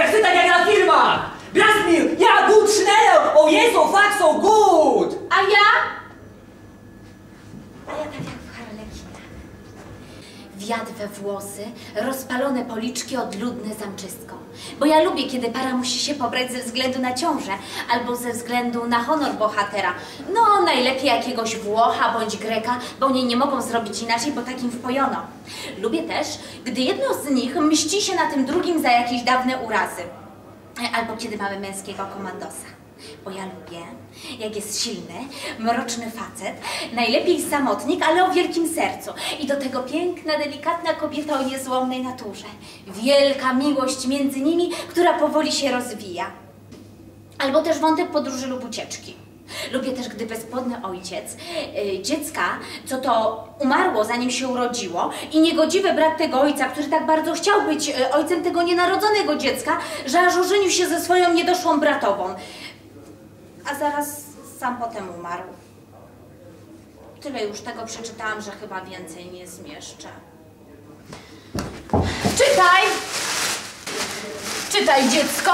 Ja chcę tak jak na filmach! Blasmir, ja gut schneller! O Jezu, fuck so gut! A ja? A ja tak jak. Wiatr we włosy, rozpalone policzki, odludne zamczystko. Bo ja lubię, kiedy para musi się pobrać ze względu na ciążę albo ze względu na honor bohatera. No, najlepiej jakiegoś Włocha bądź Greka, bo oni nie mogą zrobić inaczej, bo takim wpojono. Lubię też, gdy jedno z nich mści się na tym drugim za jakieś dawne urazy. Albo kiedy mamy męskiego komandosa. Bo ja lubię, jak jest silny, mroczny facet, najlepiej samotnik, ale o wielkim sercu. I do tego piękna, delikatna kobieta o niezłomnej naturze. Wielka miłość między nimi, która powoli się rozwija. Albo też wątek podróży lub ucieczki. Lubię też, gdy bezpłodny ojciec y, dziecka, co to umarło zanim się urodziło i niegodziwy brat tego ojca, który tak bardzo chciał być y, ojcem tego nienarodzonego dziecka, że aż ożenił się ze swoją niedoszłą bratową. A zaraz sam potem umarł. Tyle już tego przeczytałam, że chyba więcej nie zmieszczę. Czytaj! Czytaj, dziecko!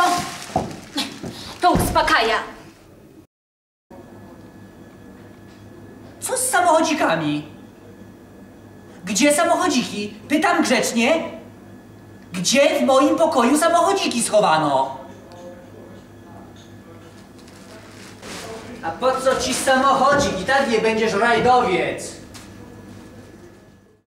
To uspokaja. Co z samochodzikami? Gdzie samochodziki? Pytam grzecznie. Gdzie w moim pokoju samochodziki schowano? A po co ci samochodzik? I tak nie będziesz rajdowiec.